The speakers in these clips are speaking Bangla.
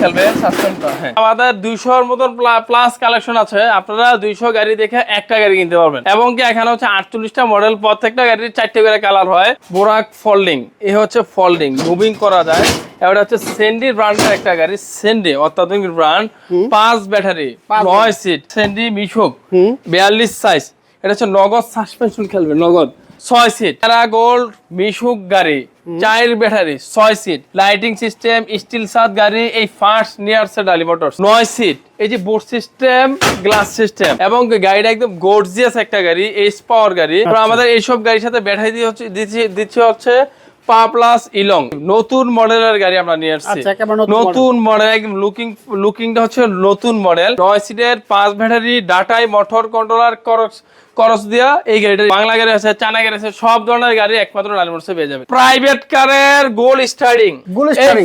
খেলবে সাসপেন্ড হ্যাঁ। আমাদের দুইশোর মতন প্লাস কালেকশন আছে আপনারা দুইশো গাড়ি দেখে একটা গাড়ি কিনতে পারবেন। এবং কি এখানে হচ্ছে আটচল্লিশটা মডেল প্রত্যেকটা গাড়ির চারটে করে কালার হয়। বোরাক ফোল্ডিং এ হচ্ছে ফোল্ডিং মুভিং করা যায়। এবার হচ্ছে সেন্ডি ব্র্যান্ডের একটা গাড়ি সেন্ডি অত্যাধুনিক ব্র্যান্ড পাঁচ ব্যাটারি নয় সিট সেন্ডি মিশুক বিয়াল্লিশ সাইজ এটা হচ্ছে নগদ সাসপেনশন খেলবে নগদ। ছয় সিট প্যারা গোল্ড মিশুক গাড়ি চার ব্যাটারি ছয় সিট লাইটিং সিস্টেম স্টিল সাত গাড়ি এই ফার্স্ট নিয়ার ডালি মোটর নয় সিট এই যে বোর্ড সিস্টেম গ্লাস সিস্টেম এবং গাড়িটা একদম গর্জিয়াস একটা গাড়ি এইচ পাওয়ার গাড়ি। আমাদের এইসব গাড়ির সাথে ব্যাটারি দিয়ে হচ্ছে দিচ্ছে হচ্ছে পা প্লাস ইলং নতুন মডেলের গাড়ি আমরা নিয়ে আসছি। আচ্ছা, নতুন নতুন মডেল একদম লুকিং লুকিংটা হচ্ছে নতুন মডেল নয় সিটের পাঁচ ব্যাটারি ডাটাই মোটর কন্ট্রোলার দিয়া এই গাড়িটা বাংলা গাড়ি আছে চায়না গাড়ি আছে সব ধরনের গাড়ি একমাত্র পেয়ে যাবে। প্রাইভেট কারের গোল স্টার্টিং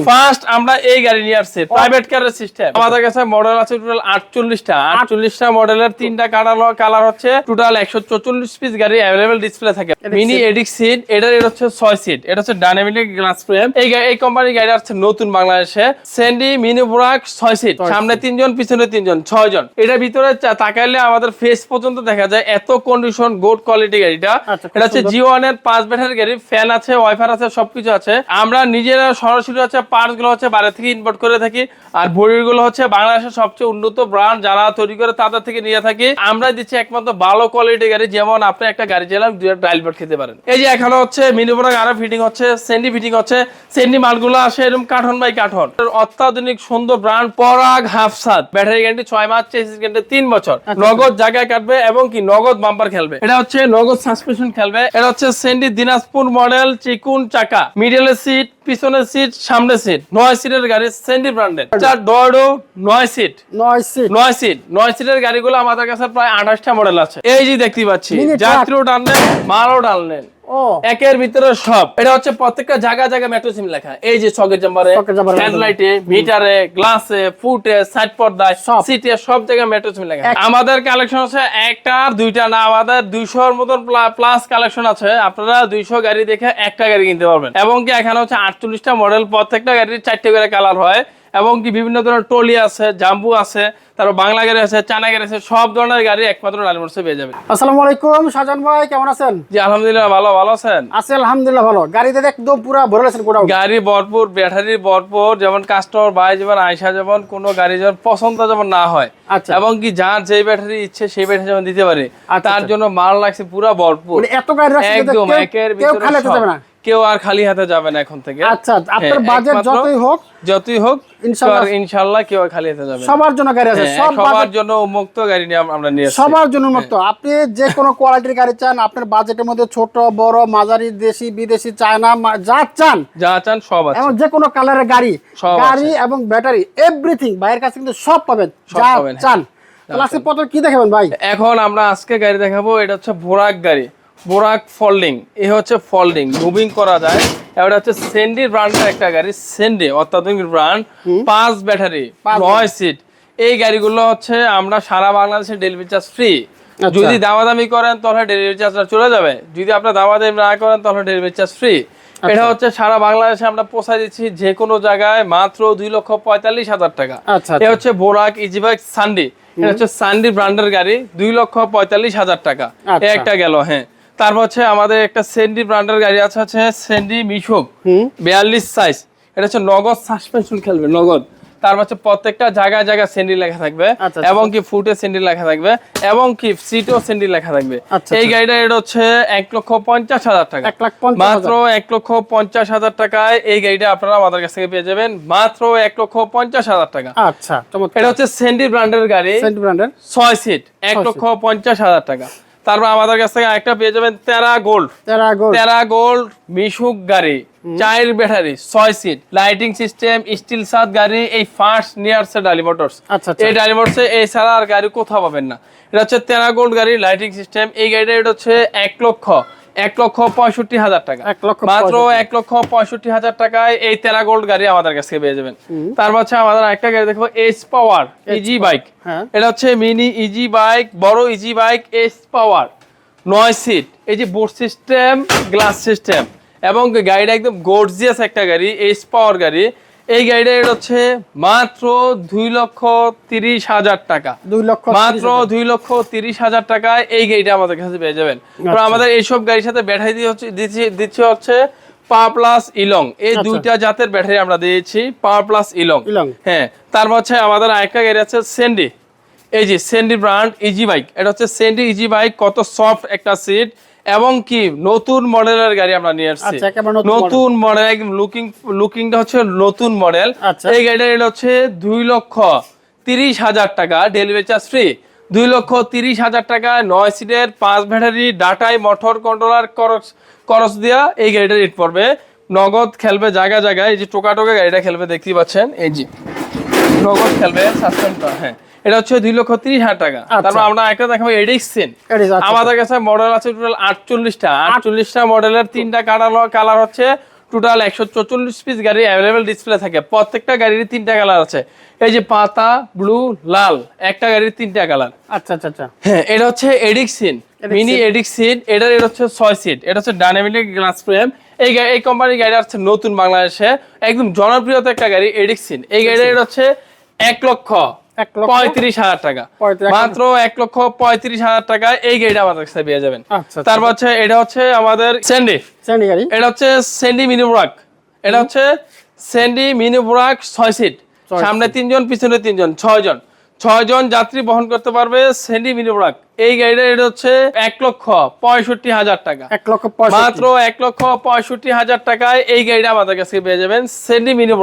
ফার্স্ট আমরা এই গাড়ি নিয়ে আসছি। প্রাইভেট কারের সিস্টেম আমাদের কাছে মডেল আছে টোটাল আটচল্লিশটা। আটচল্লিশটা মডেলের তিনটা কালার কালার হচ্ছে টোটাল একশো চৌচল্লিশ পিস গাড়ি অ্যাভেলেবেল ডিসপ্লে থাকে। মিনি এডিক সিট এটার এটা হচ্ছে ছয় সিট এটা হচ্ছে ডাইনামিক গ্লাস ফ্রেম এই এই কোম্পানির গাড়ি আসছে নতুন বাংলাদেশে। সেন্ডি মিনি বুরাক ছয় সিট সামনে তিনজন পিছনে তিনজন ছয় জন এটার ভিতরে তাকাইলে আমাদের ফেস পর্যন্ত দেখা যায় এত কন্ডিশন গুড কোয়ালিটি গাড়িটা। আচ্ছা, এটা হচ্ছে সুন্দর। জি ওয়ানের পাঁচ ব্যাটারি গাড়ি ফ্যান আছে ওয়াইফার আছে সবকিছু আছে। আমরা নিজেরা সরাসরি হচ্ছে পার্টসগুলো হচ্ছে বাইরে থেকে ইম্পোর্ট করে থাকি। আর বডিরগুলো হচ্ছে বাংলাদেশের সবচেয়ে উন্নত ব্র্যান্ড যারা তৈরি করে তাদের থেকে নিয়ে থাকি। আমরা দিচ্ছি একমাত্র ভালো কোয়ালিটি গাড়ি যেমন আপনি একটা গাড়ি চালাম দুইটা ডাইল বোর্ড খেতে পারেন। এই যে এখানে হচ্ছে মিনি বোর্ড আরও ফিটিং হচ্ছে সেন্ডি ফিটিং হচ্ছে। সেন্ডি মালগুলো আসে এরকম কাঠন বাই কাঠন। অত্যাধুনিক সুন্দর ব্র্যান্ড পরাগ হাফসাদ। ব্যাটারি গ্যারান্টি ছয় মাস চেসিস গ্যারান্টি তিন বছর। নগদ জায়গায় কাটবে এবং কি নগদ বাম্পার খেলবে। এটা হচ্ছে নগদ সাসপেনশন খেলবে। এটা হচ্ছে সেন্ডি দিনাজপুর মডেল চিকুন চাকা মিডলের সিট পিছনের সিট সামনের সিট নয় সিটের গাড়ি সেন্ডি ব্র্যান্ডের চার ডোয়ারো নয় সিট নয় সিট নয় সিট নয় সিটের গাড়িগুলো আমাদের কাছে প্রায় আঠাশটা মডেল আছে। এই যে দেখতে পাচ্ছি। যাত্রীও টানলেন মালও টানলেন। একের ভিতরে সব। এটা হচ্ছে প্রত্যেকটা জায়গা জায়গা মেট্রো সিম লেখা। এই যে জাম্বারে হেডলাইটে মিটারে গ্লাসে ফুটে সাইড পর্দায় সব। সিটে সব জায়গায় মেট্রো সিম লেখা। আমাদের কালেকশন আছে একটা দুইটা না। আমাদের দুইশোর মতন প্লাস কালেকশন আছে। আপনারা দুইশো গাড়ি দেখে একটা গাড়ি কিনতে পারবেন। এবং কি এখানে হচ্ছে আটচল্লিশটা মডেল প্রত্যেকটা গাড়ির চারটে করে কালার হয়। এবং কি বিভিন্ন ধরনের টলি আছে জাম্বু আছে তারপর বাংলা গাড়ি আছে চায়না গাড়ি আছে সব ধরনের গাড়ি একমাত্র লালমোটসে পেয়ে যাবে আসসালামু আলাইকুম সাজান ভাই কেমন আছেন? জি আলহামদুলিল্লাহ ভালো ভালো আছেন? আছি আলহামদুলিল্লাহ ভালো। গাড়িতে একদম পুরো ভরে গেছেন গোডাউন। গাড়ি ভরপুর ব্যাটারি ভরপুর যেমন কাস্টমার বাই যেমন আয়সা যেমন কোনো গাড়ি যেমন পছন্দ যেমন না হয় আচ্ছা। এবং কি যার যে ব্যাটারি ইচ্ছে সেই ব্যাটারি যেমন দিতে পারে আচ্ছা, তার আচ্ছা। জন্য মাল লাগছে পুরো ভরপুর। মানে এত গাড়ি একদম একের ভিতরে কেউ আর খালি হাতে যাবে না এখন থেকে। আচ্ছা আপনার হ্যাঁ, বাজেট যতই হোক যতই হোক ইনশাআল্লাহ ইনশাল্লাহ কেউ আর খালি হাতে যাবে। সবার জন্য গাড়ি আছে হ্যাঁ, সব সবার জন্য উন্মুক্ত গাড়ি নিয়ে আমরা নিয়ে সবার জন্য মতো আপনি যে কোনো কোয়ালিটির গাড়ি চান আপনার বাজেটের মধ্যে ছোট বড় মাঝারি দেশি বিদেশি চায়না যা চান যা চান সব আছে। এবং যে কোনো কালারের গাড়ি গাড়ি এবং ব্যাটারি এভরিথিং ভাইয়ের কাছে কিন্তু সব পাবেন যা হ্যাঁ। চান। আজকে প্রথমে কি দেখাবেন ভাই? এখন আমরা আজকে গাড়ি দেখাবো এটা হচ্ছে ভোরাক গাড়ি। বোরাক ফোল্ডিং এ হচ্ছে ফোল্ডিং মুভিং করা যায়। এবার হচ্ছে সেন্ডি ব্র্যান্ডের একটা গাড়ি সেন্ডি অত্যাধুনিক ব্র্যান্ড পাঁচ ব্যাটারি নয় সিট এই গাড়িগুলো হচ্ছে আমরা সারা বাংলাদেশে ডেলিভারি চার্জ ফ্রি আচ্ছা। যদি দামাদামি করেন তাহলে ডেলিভারি চার্জটা চলে যাবে। যদি আপনার দামাদামি না করেন তাহলে ডেলিভারি চার্জ ফ্রি আচ্ছা। এটা হচ্ছে সারা বাংলাদেশে আমরা পৌঁছায় দিচ্ছি যে কোনো জায়গায় মাত্র দুই লক্ষ পঁয়তাল্লিশ হাজার টাকা। আচ্ছা এ হচ্ছে বোরাক ইজিবাইক সান্ডি এটা হচ্ছে সান্ডি ব্র্যান্ডের গাড়ি দুই লক্ষ পঁয়তাল্লিশ হাজার টাকা। আচ্ছা। একটা গেল হ্যাঁ। তারপর হচ্ছে আমাদের একটা সেন্ডি ব্র্যান্ডের গাড়ি আছে হচ্ছে সেন্ডি মিশুক বিয়াল্লিশ সাইজ এটা হচ্ছে নগদ সাসপেনশন খেলবে নগদ। তারপর হচ্ছে প্রত্যেকটা জায়গায় জায়গায় সেন্ডি লেখা থাকবে আচ্ছা, এবং কি ফুটে সেন্ডি লেখা থাকবে এবং কি সিটও সেন্ডি লেখা থাকবে। আচ্ছা, এই গাড়িটা এটা হচ্ছে এক লক্ষ পঞ্চাশ হাজার টাকা। লাখ মাত্র এক লক্ষ পঞ্চাশ হাজার টাকায় এই গাড়িটা আপনারা আমাদের কাছ থেকে পেয়ে যাবেন। মাত্র এক লক্ষ পঞ্চাশ হাজার টাকা। আচ্ছা এটা হচ্ছে সেন্ডি ব্র্যান্ডের গাড়ি। সেন্ট ব্র্যান্ডের ছয় সিট এক লক্ষ পঞ্চাশ হাজার টাকা। তারপর আমাদের কাছ থেকে একটা পেয়ে যাবেন তেরা গোল্ড। তেরা গোল্ড। তেরা গোল্ড মিশুক গাড়ি চার ব্যাটারি ছয় সিট লাইটিং সিস্টেম স্টিল সাত গাড়ি এই ফার্স্ট নিয়ার ডালি মোটরস এই ডালি মোটরসে এই ছাড়া আর গাড়ি কোথাও পাবেন না। এটা হচ্ছে তেরা গোল্ড গাড়ি লাইটিং সিস্টেম এই গাড়িটা এটা হচ্ছে এক লক্ষ। এক লক্ষ পঁয়ষট্টি হাজার টাকা। এক লক্ষ মাত্র এক লক্ষ পঁয়ষট্টি হাজার টাকায় এই তেরা গোল্ড গাড়ি আমাদের কাছে পেয়ে যাবেন। তারপর হচ্ছে আমাদের একটা গাড়ি দেখব এস পাওয়ার ইজি বাইক হ্যাঁ। এটা হচ্ছে মিনি ইজি বাইক বড় ইজি বাইক এস পাওয়ার নয় সিট এই যে বোর্ড সিস্টেম গ্লাস সিস্টেম এবং গাড়িটা একদম গর্জিয়াস একটা গাড়ি এস পাওয়ার গাড়ি। এই গাড়িটা এটা হচ্ছে মাত্র দুই লক্ষ তিরিশ হাজার টাকা। দুই লক্ষ মাত্র দুই লক্ষ তিরিশ হাজার টাকায় এই গাড়িটা আমাদের কাছে পেয়ে যাবেন। আচ্ছা। আমাদের এইসব গাড়ির সাথে ব্যাটারি দিয়ে হচ্ছে দিচ্ছি দিচ্ছি হচ্ছে পাওয়ার প্লাস ইলং এই আচ্ছা। দুইটা জাতের ব্যাটারি আমরা দিয়েছি পাওয়ার প্লাস ইলং ইলং। হ্যাঁ তারপর হচ্ছে আমাদের আরেকটা গাড়ি আছে সেন্ডি এই যে সেন্ডি ব্র্যান্ড ইজি বাইক এটা হচ্ছে সেন্ডি ইজি বাইক কত সফট একটা সিট এবং কি নতুন মডেলের গাড়ি আমরা নিয়ে আসছি। আচ্ছা, নতুন মডেল লুকিং লুকিংটা হচ্ছে নতুন মডেল আচ্ছা। এই গাড়িটা হচ্ছে দুই লক্ষ তিরিশ হাজার টাকা ডেলিভারি চার্জ ফ্রি দুই লক্ষ তিরিশ হাজার টাকা নয় সিটের পাঁচ ব্যাটারি ডাটাই মোটর কন্ট্রোলার করস করস দেওয়া এই গাড়িটা রেট পড়বে। নগদ খেলবে জায়গা জায়গায় এই যে টোকা টোকা গাড়িটা খেলবে দেখতেই পাচ্ছেন। এই যে নগদ খেলবে সাসপেন্ডটা হ্যাঁ। এটা হচ্ছে দুই লক্ষ তিরিশ হাজার টাকা। আচ্ছা। তারপর আমরা একটা দেখাবো এডিক্সেন এডিক্স, আচ্ছা, আমাদের কাছে মডেল আছে টোটাল আটচল্লিশটা। আটচল্লিশটা মডেলের তিনটা কালার কালার হচ্ছে টোটাল একশো চল্লিশ পিস গাড়ি অ্যাভেলেবেল ডিসপ্লে থাকে। প্রত্যেকটা গাড়ির তিনটা কালার আছে। এই যে পাতা ব্লু লাল একটা গাড়ির তিনটা কালার আচ্ছা আচ্ছা আচ্ছা। হ্যাঁ এটা হচ্ছে এডিক্সিন মিনি এডিক্সিন এটার এটা হচ্ছে ছয় সিট এটা হচ্ছে ডাইনামিক গ্লাস ফ্রেম এই এই কোম্পানির গাড়ি হচ্ছে নতুন বাংলাদেশে। একদম জনপ্রিয়তা একটা গাড়ি এডিক্সিন এই গাড়ির এটা হচ্ছে এক লক্ষ পঁয়ত্রিশ হাজার টাকা। মাত্র এক লক্ষ পঁয়ত্রিশ হাজার টাকা এই গাড়িটা আমাদের কাছে পেয়ে যাবেন। আচ্ছা, আচ্ছা। তারপর হচ্ছে এটা হচ্ছে আমাদের স্যান্ডি শ্রেণি গাড়ি। এটা হচ্ছে স্যান্ডি মিনি ব্রাক এটা হচ্ছে স্যান্ডি মিনি ব্রাক ছয় সিট। সামনে তিনজন পিছনে তিনজন ছয় জন ছয় জন যাত্রী বহন করতে পারবে মিনি ব্রাক এই গাড়িটা এটা হচ্ছে এক লক্ষ পঁয়ষট্টি হাজার টাকা। এক লক্ষ মাত্র এক লক্ষ পঁয়ষট্টি হাজার টাকায় এই গাড়িটা আমাদের কাছে পেয়ে যাবেন স্যান্ডি মিনি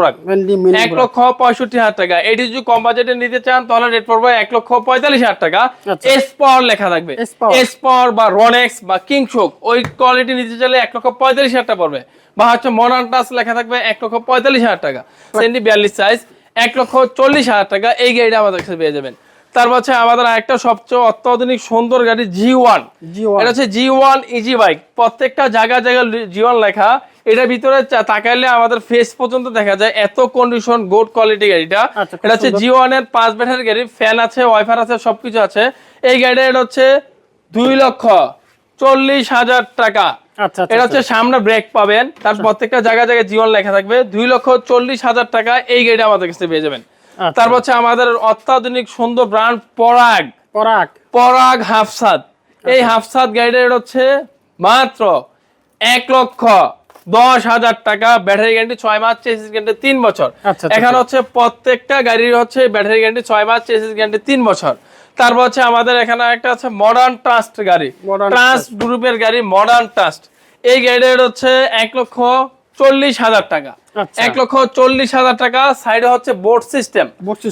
এক লক্ষ পঁয়ষট্টি হাজার টাকা। এটি যদি কম বাজেটে নিতে চান তাহলে রেট পড়বে এক লক্ষ পঁয়তাল্লিশ হাজার টাকা। আচ্ছা। এস পাওয়ার লেখা থাকবে। S Power। এস পাওয়ার বা রনেক্স বা কিংশোক ওই কোয়ালিটি নিতে চাইলে এক লক্ষ পঁয়তাল্লিশ হাজার টাকা পড়বে। বা হচ্ছে মডার্ন টাচ লেখা থাকবে এক লক্ষ পঁয়তাল্লিশ হাজার টাকা। সেন্ডি বিয়াল্লিশ সাইজ এক লক্ষ চল্লিশ হাজার টাকা এই গাড়িটা আমাদের কাছে পেয়ে যাবেন। তারপর হচ্ছে আমাদের একটা সবচেয়ে অত্যাধুনিক সুন্দর গাড়ি জি ওয়ান G1 এটা হচ্ছে জি ওয়ান ইজি বাইক প্রত্যেকটা জায়গায় জায়গায় জি ওয়ান লেখা। এটার ভিতরে তাকাইলে আমাদের ফেস পর্যন্ত দেখা যায় এত কন্ডিশন গুড কোয়ালিটি গাড়িটা। আচ্ছা, এটা হচ্ছে। জি ওয়ানের পাঁচ ব্যাটারি গাড়ি। ফ্যান আছে ওয়াইফার আছে সবকিছু আছে। এই গাড়িটা এটা হচ্ছে দুই লক্ষ চল্লিশ হাজার টাকা। এটা হচ্ছে সামনে ব্রেক পাবেন। তার প্রত্যেকটা জায়গায় জায়গায় জীবন লেখা থাকবে। দুই লক্ষ চল্লিশ হাজার টাকা এই গাড়িটা আমাদের কাছে পেয়ে যাবেন। আচ্ছা। তারপর হচ্ছে আমাদের অত্যাধুনিক সুন্দর ব্র্যান্ড পরাগ। পরাগ। পরাগ হাফসাদ। এই হাফসাদ গাড়িটার হচ্ছে মাত্র এক লক্ষ দশ হাজার টাকা। ব্যাটারি গ্যারান্টি ছয় মাস চেসিস গ্যারান্টি তিন বছর। আচ্ছা, আচ্ছা। এখানে হচ্ছে প্রত্যেকটা গাড়ির হচ্ছে ব্যাটারি গ্যারান্টি ছয় মাস চেসিস গ্যারান্টি তিন বছর। তারপর হচ্ছে আমাদের এখানে একটা আছে মডার্ন ট্রাস্ট গাড়ি। ট্রাস্ট গ্রুপের গাড়ি মডার্ন ট্রাস্ট এই গাড়িটার হচ্ছে এক লক্ষ চল্লিশ হাজার টাকা। আচ্ছা। এক লক্ষ চল্লিশ হাজার টাকা সাইডে হচ্ছে বোর্ড সিস্টেম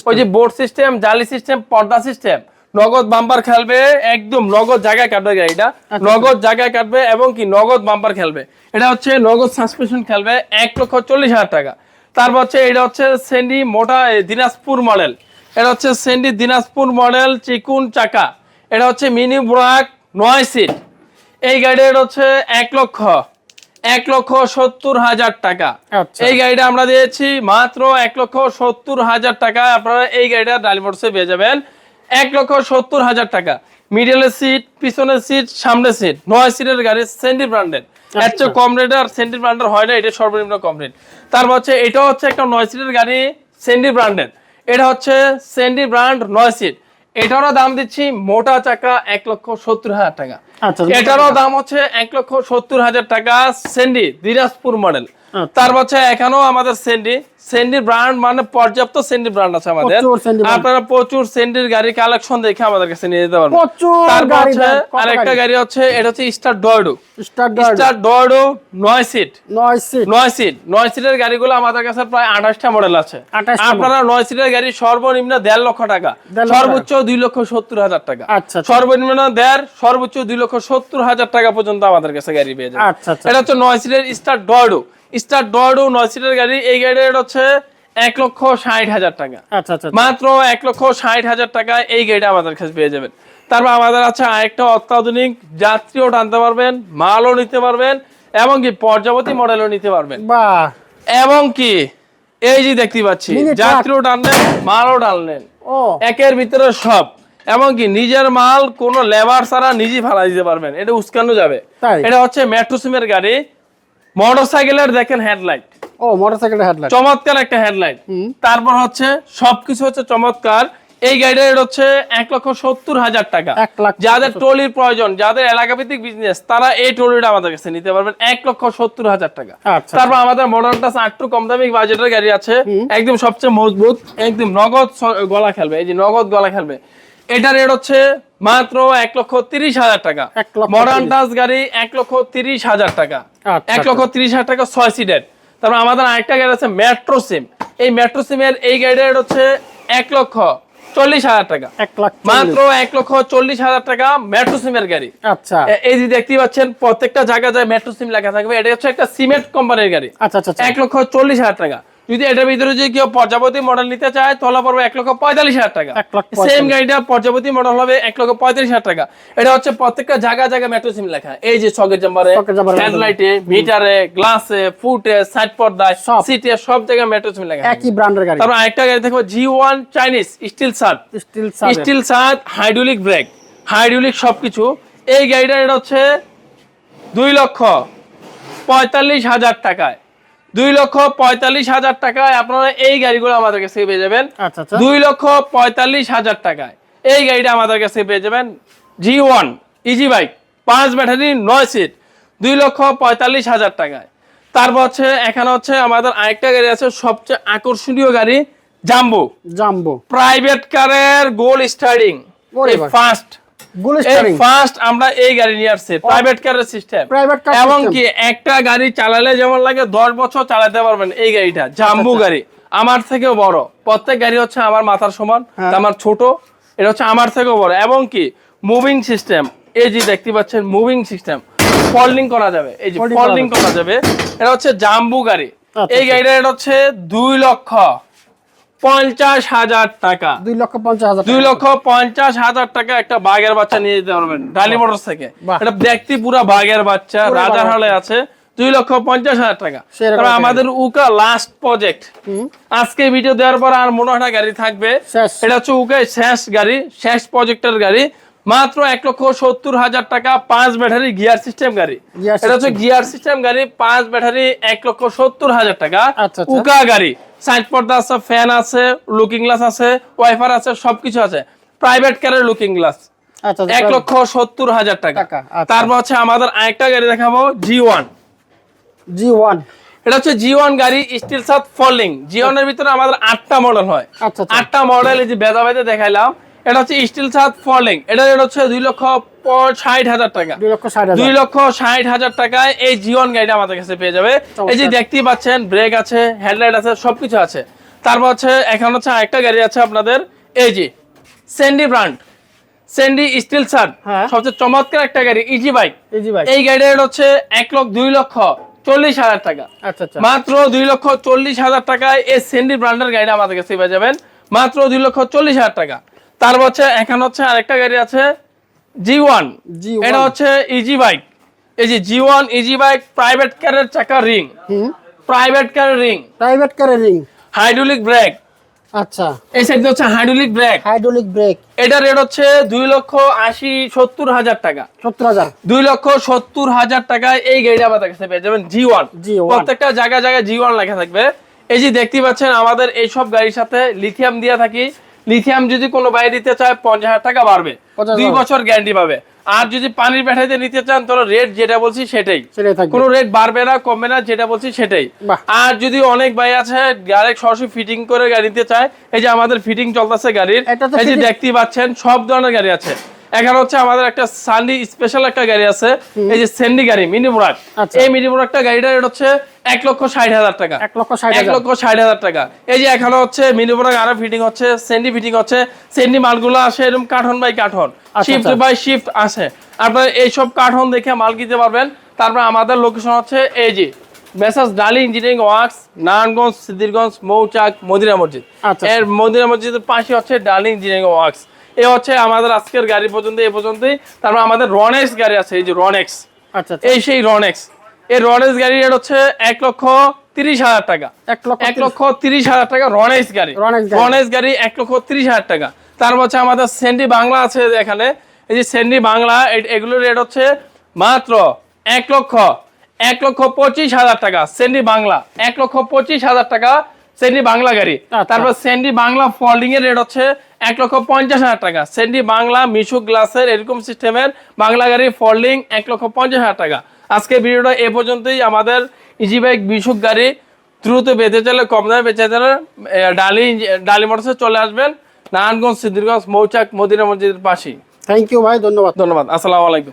ওই যে বোর্ড সিস্টেম জালি সিস্টেম পর্দা সিস্টেম নগদ বাম্পার খেলবে একদম নগদ জায়গায় কাটবে গাড়িটা। আচ্ছা, নগদ জায়গায় কাটবে এবং কি নগদ বাম্পার খেলবে। এটা হচ্ছে নগদ সাসপেনশন খেলবে এক লক্ষ চল্লিশ হাজার টাকা। তারপর হচ্ছে এটা হচ্ছে সেন্ডি মোটা দিনাজপুর মডেল এটা হচ্ছে সেন্ডি দিনাজপুর মডেল চিকুন চাকা এটা হচ্ছে মিনি ব্রাক নয় সিট এই গাড়ির হচ্ছে এক লক্ষ। এক লক্ষ সত্তর হাজার টাকা। আচ্ছা। এই গাড়িটা আমরা দিয়েছি মাত্র এক লক্ষ সত্তর হাজার টাকা আপনারা এই গাড়িটা ডালিমোটসে পেয়ে যাবেন। এক লক্ষ সত্তর হাজার টাকা। মিডলের সিট পিছনের সিট সামনের সিট নয় সিটের গাড়ি সেন্ডি ব্র্যান্ডের এর চেয়ে কম রেট আর সেন্টি ব্র্যান্ডের হয় না এটা সর্বনিম্ন কম রেট তারপর হচ্ছে এটা হচ্ছে একটা নয় সিটের গাড়ি সেন্টি ব্র্যান্ডের এটা হচ্ছে সেন্ডি ব্র্যান্ড নয় সিট এটারও দাম দিচ্ছি মোটা চাকা এক লক্ষ সত্তর হাজার টাকা। আচ্ছা এটারও দাম হচ্ছে এক লক্ষ সত্তর হাজার টাকা সেন্ডি দিনাজপুর মডেল আচ্ছা। তার হচ্ছে এখানেও আমাদের সেন্ডি ব্র্যান্ড মানে পর্যাপ্ত সেন্ডি ব্র্যান্ড আছে আমাদের। আপনারা প্রচুর সেন্ডির গাড়ি কালেকশন দেখে আমাদের কাছে নিয়ে যেতে পারবেন। তারপর গাড়ি হচ্ছে আরেকটা গাড়ি? গাড়ি হচ্ছে এটা হচ্ছে স্টার ডয়ডো স্টার ডয়ডো নয় সিট নয় সিট নয় সিট নয় সিটের গাড়িগুলো আমাদের কাছে প্রায় আঠাশটা মডেল আছে। আপনারা নয় সিটের গাড়ি সর্বনিম্ন দেড় লক্ষ টাকা। সর্বোচ্চ দুই লক্ষ সত্তর হাজার টাকা। আচ্ছা, আচ্ছা। সর্বনিম্ন দেড় সর্বোচ্চ দুই লক্ষ সত্তর হাজার টাকা পর্যন্ত আমাদের কাছে গাড়ি পেয়ে যাবে আচ্ছা। এটা হচ্ছে নয় সিটের স্টার ডয়ডো স্টার ডয়ডো নয় সিটের গাড়ি এই গাড়ির হচ্ছে এক লক্ষ ষাট হাজার টাকা। আচ্ছা আচ্ছা মাত্র এক লক্ষ ষাট হাজার টাকা এই গাড়িটা আমাদের কাছে পেয়ে যাবেন। তারপর আমাদের আছে আরেকটা অত্যাধুনিক যাত্রীও টানতে পারবেন মালও নিতে পারবেন এবং কি পর্যাবতী মডেলও নিতে পারবেন। এবং কি এই যে দেখতে পাচ্ছি। যাত্রীও টানলেন মালও টানলেন। একের ভিতরে সব। এমনকি নিজের মাল কোনো লেবার ছাড়া নিজে ভাড়া দিতে পারবেন। এটা উস্কানো যাবে। এটা হচ্ছে মেট্রো সিমের গাড়ি। মোটর সাইকেলের দেখেন হেডলাইট। ও মোটরসাইকেলের হেডলাইট চমৎকার একটা হেডলাইট তারপর হচ্ছে সবকিছু হচ্ছে চমৎকার। এই গাড়িটা রেট হচ্ছে এক লক্ষ সত্তর হাজার টাকা। যাদের ট্রলির প্রয়োজন যাদের এলাকাভিত্তিক বিজনেস তারা এই ট্রলিটা আমাদের কাছে নিতে পারবেন এক লক্ষ সত্তর হাজার টাকা। আচ্ছা। তারপর আমাদের মডার্ন টাচ আটটু কম দামি বাজেটের গাড়ি আছে। একদম সবচেয়ে মজবুত একদম নগদ গলা খেলবে। এই যে নগদ গলা খেলবে। এটা রেট হচ্ছে মাত্র এক লক্ষ তিরিশ হাজার টাকা। মডার্ন। টাচ গাড়ি এক লক্ষ তিরিশ হাজার টাকা। আচ্ছা, এক লক্ষ তিরিশ হাজার টাকা ছয় সিটের তারপর আমাদের আরেকটা গাড়ি আছে মেট্রো সিম এই মেট্রো সিমের এই গাড়ির রেট হচ্ছে এক লক্ষ চল্লিশ হাজার টাকা। এক লক্ষ মাত্র এক লক্ষ চল্লিশ হাজার টাকা মেট্রো সিমের গাড়ি। আচ্ছা। এই যে দেখতে পাচ্ছেন প্রত্যেকটা জায়গায় যায় মেট্রো সিম লেখা থাকবে। এটা হচ্ছে একটা সিমেন্ট কোম্পানির গাড়ি। আচ্ছা আচ্ছা আচ্ছা। এক লক্ষ চল্লিশ হাজার টাকা। যদি এটার ভিতরে যদি কেউ প্রজাপতি মডেল নিতে চায় তাহলে পড়বে এক লক্ষ পঁয়তাল্লিশ হাজার টাকা। সেম গাড়িটা প্রজাপতি মডেল হবে এক লক্ষ পঁয়তাল্লিশ হাজার টাকা। এটা হচ্ছে প্রত্যেকটা জায়গা জায়গায় মেট্রো সিম লেখা। এই যে জাম্পারে Socket হেডলাইটে মিটারে গ্লাসে ফুটে সাইড পর্দায় সব। সিটে সব জায়গায় মেট্রো সিম লেখা। একই ব্র্যান্ডের গাড়ি। তারপর আরেকটা গাড়ি দেখব G one Chinese steel shirt steel steel সাদ হাইড্রোলিক ব্রেক হাইড্রোলিক সবকিছু। এই গাড়িটা এটা হচ্ছে দুই লক্ষ পঁয়তাল্লিশ হাজার টাকায়। দুই লক্ষ পঁয়তাল্লিশ হাজার টাকায় আপনারা এই গাড়িগুলো আমাদের কাছে পেয়ে যাবেন। আচ্ছা আচ্ছা। দুই লক্ষ পঁয়তাল্লিশ হাজার টাকায়। এই গাড়িটা আমাদের কাছে পেয়ে যাবেন। জি ওয়ান ইজি বাইক পাঁচ ব্যাটারি নয় সিট দুই লক্ষ পঁয়তাল্লিশ হাজার টাকায়। তারপর হচ্ছে এখানে হচ্ছে আমাদের আরেকটা গাড়ি আছে সবচেয়ে আকর্ষণীয় গাড়ি জাম্বো জাম্বো প্রাইভেট কারের গোল স্টার্টিং ফার্স্ট ফার্স্ট আমরা এই গাড়ি নিয়ে আসছি প্রাইভেট কারের সিস্টেম প্রাইভেট কার এবং কি একটা গাড়ি চালালে যেমন লাগে দশ বছর চালাতে পারবেন এই গাড়িটা জাম্বু আচ্ছা। গাড়ি। আমার থেকেও বড়। প্রত্যেক গাড়ি হচ্ছে আমার মাথার সমান হ্যাঁ। আমার ছোট এটা হচ্ছে আমার থেকেও বড়। এবং কি মুভিং সিস্টেম এই যে দেখতে পাচ্ছেন মুভিং সিস্টেম ফল্ডিং করা যাবে। এই যে ফল্ডিং করা যাবে। এটা হচ্ছে জাম্বু গাড়ি। আচ্ছা, এই আচ্ছা। গাড়িটা এটা হচ্ছে দুই লক্ষ। পঞ্চাশ হাজার টাকা। দুই লক্ষ পঞ্চাশ হাজার দুই লক্ষ পঞ্চাশ হাজার টাকা একটা বাঘের বাচ্চা নিয়ে যেতে পারবেন ডালি মোটরস থেকে। এটা দেখতে পুরো বাঘের বাচ্চা রাজার হালে আছে দুই লক্ষ পঞ্চাশ হাজার টাকা। আমাদের উকা লাস্ট প্রজেক্ট আজকে ভিডিও দেওয়ার পর আর মনে হয় গাড়ি থাকবে। এটা হচ্ছে উকে শেষ গাড়ি শেষ প্রজেক্টের গাড়ি। মাত্র এক লক্ষ সত্তর হাজার টাকা পাঁচ ব্যাটারি গিয়ার সিস্টেম গাড়ি। এটা হচ্ছে গিয়ার সিস্টেম গাড়ি পাঁচ ব্যাটারি এক লক্ষ সত্তর হাজার টাকা। আচ্ছা, আচ্ছা। উকা গাড়ি। সাইড পর্দা আছে ফ্যান আছে লুকিং গ্লাস আছে ওয়াইফার আছে সবকিছু আছে। প্রাইভেট কারের লুকিং গ্লাস এক লক্ষ সত্তর হাজার টাকা। টাকা, আচ্ছা। তারপর হচ্ছে আমাদের আরেকটা গাড়ি দেখাবো জি ওয়ান জি ওয়ান এটা হচ্ছে জি ওয়ান গাড়ি স্টিল সাথ ফলিং জি ওয়ানের ভিতরে আমাদের আটটা মডেল হয়। আচ্ছা আচ্ছা। আটটা মডেল এই যে বেদা বেদে দেখাইলাম। এটা হচ্ছে স্টিল সাথ ফলিং। এটা রেট হচ্ছে দুই লক্ষ ষাট হাজার টাকা। দুই লক্ষ ষাট হাজার। টাকায় এই জিওন গাড়িটা আমাদের কাছে পেয়ে যাবে। এই যে। দেখতেই পাচ্ছেন ব্রেক আছে হেডলাইট আছে সবকিছু আছে। তারপর হচ্ছে এখন হচ্ছে আরেকটা গাড়ি আছে আপনাদের। এই যে স্যান্ডি ব্র্যান্ড স্যান্ডি স্টিল। সবচেয়ে চমৎকার একটা গাড়ি ইজি বাইক এই গাড়ির হচ্ছে এক লক্ষ দুই লক্ষ চল্লিশ হাজার টাকা। আচ্ছা আচ্ছা। মাত্র দুই লক্ষ চল্লিশ হাজার টাকায় এই সেন্ডি ব্র্যান্ডের গাড়িটা আমাদের কাছে পেয়ে যাবেন। মাত্র দুই লক্ষ চল্লিশ হাজার টাকা। তারপর হচ্ছে এখন হচ্ছে আরেকটা গাড়ি আছে জি ওয়ান G1 এটা হচ্ছে ইজি বাইক এই যে G one easy bike private কারের চাকা রিং প্রাইভেট কারের রিং প্রাইভেট কারের রিং হাইড্রোলিক ব্রেক আচ্ছা। এই সাইড হচ্ছে হাইড্রোলিক ব্রেক হাইড্রোলিক ব্রেক এটা রেট হচ্ছে দুই লক্ষ আশি সত্তর হাজার টাকা। সত্তর হাজার। দুই লক্ষ সত্তর হাজার টাকায় এই গাড়িটা আমাদের কাছে পেয়ে যাবেন জি ওয়ান G1 প্রত্যেকটা জায়গায় জায়গায় জি ওয়ান লেখা থাকবে। এই যে দেখতে পাচ্ছেন আমাদের এই সব গাড়ির সাথে লিথিয়াম দিয়ে থাকি। লিথিয়াম যদি কোনো বাইরে দিতে চায় পঞ্চাশ হাজার টাকা বাড়বে। দুই বছর গ্যারান্টি পাবে। আর যদি পানির ব্যাটারিতে নিতে চান তাহলে রেট যেটা বলছি সেটাই। কোনো রেট বাড়বে না কমবে না যেটা বলছি সেটাই। আর যদি অনেক ভাই আছে ডাইরেক্ট সরাসরি ফিটিং করে গাড়ি নিতে চায় এই যে আমাদের ফিটিং চলতেছে গাড়ির এই যে দেখতেই পাচ্ছেন সব ধরনের গাড়ি আছে। এখানে হচ্ছে আমাদের একটা সান্ডি স্পেশাল একটা গাড়ি আছে এই যে সেন্ডি গাড়ি মিনি বোরাক আচ্ছা। এই মিনি বোরাকটা গাড়িটা হচ্ছে এক লক্ষ ষাট হাজার টাকা। এক লক্ষ ষাট এক লক্ষ ষাট হাজার টাকা। এই যে এখানে হচ্ছে মিনি আরও ফিটিং হচ্ছে সেন্ডি ফিটিং হচ্ছে সেন্ডি মালগুলো আসে এরকম কার্টন বাই আচ্ছা, শিফট আচ্ছা। বাই শিফট আসে। আপনার এইসব কার্টন দেখে মাল কিনতে পারবেন। তারপর আমাদের লোকেশন হচ্ছে এই যে মেসাজ ডালি ইঞ্জিনিয়ারিং ওয়ার্কস নারায়ণগঞ্জ সিদ্দিরগঞ্জ মৌচাক মদিনা মসজিদ। আচ্ছা। এর মদিনা মসজিদের পাশে হচ্ছে ডালি ইঞ্জিনিয়ারিং ওয়ার্কস। এ হচ্ছে আমাদের আজকের গাড়ি পর্যন্ত এই পর্যন্তই। তারপর আমাদের রনেক্স গাড়ি আছে এই যে রনেক্স আচ্ছা আচ্ছা। এই সেই রনেক্স এই রনেক্স গাড়ির রেট হচ্ছে এক লক্ষ তিরিশ হাজার টাকা। এক লক্ষ এক লক্ষ তিরিশ হাজার টাকা রনেক্স গাড়ি। রনেক্স গাড়ি। এক লক্ষ তিরিশ হাজার টাকা। তারপর হচ্ছে আমাদের সেন্ডি বাংলা আছে এখানে। এই যে সেন্ডি বাংলা এগুলোর রেট হচ্ছে মাত্র এক লক্ষ এক লক্ষ পঁচিশ হাজার টাকা সেন্ডি বাংলা এক লক্ষ পঁচিশ হাজার টাকা সেন্ডি বাংলা গাড়ি। আচ্ছা। তারপর সেন্ডি বাংলা ফোল্ডিং এর রেট হচ্ছে এক লক্ষ পঞ্চাশ হাজার টাকা। সেন্ডি বাংলা মিশু গ্লাসের এরকম সিস্টেমের বাংলা গাড়ি ফোল্ডিং এক লক্ষ পঞ্চাশ হাজার টাকা। আজকে ভিডিওটা এ পর্যন্তই। আমাদের ইজি বাইক বিশুক গাড়ি দ্রুত বেঁচে চলে কম দামে বেঁচে চলে ডালি ডালি মোটরসে চলে আসবেন। নারায়ণগঞ্জ সিদ্ধিরগঞ্জ মৌচাক মদিনা মসজিদের পাশেই। থ্যাংক ইউ ভাই ধন্যবাদ। ধন্যবাদ আসসালামু আলাইকুম।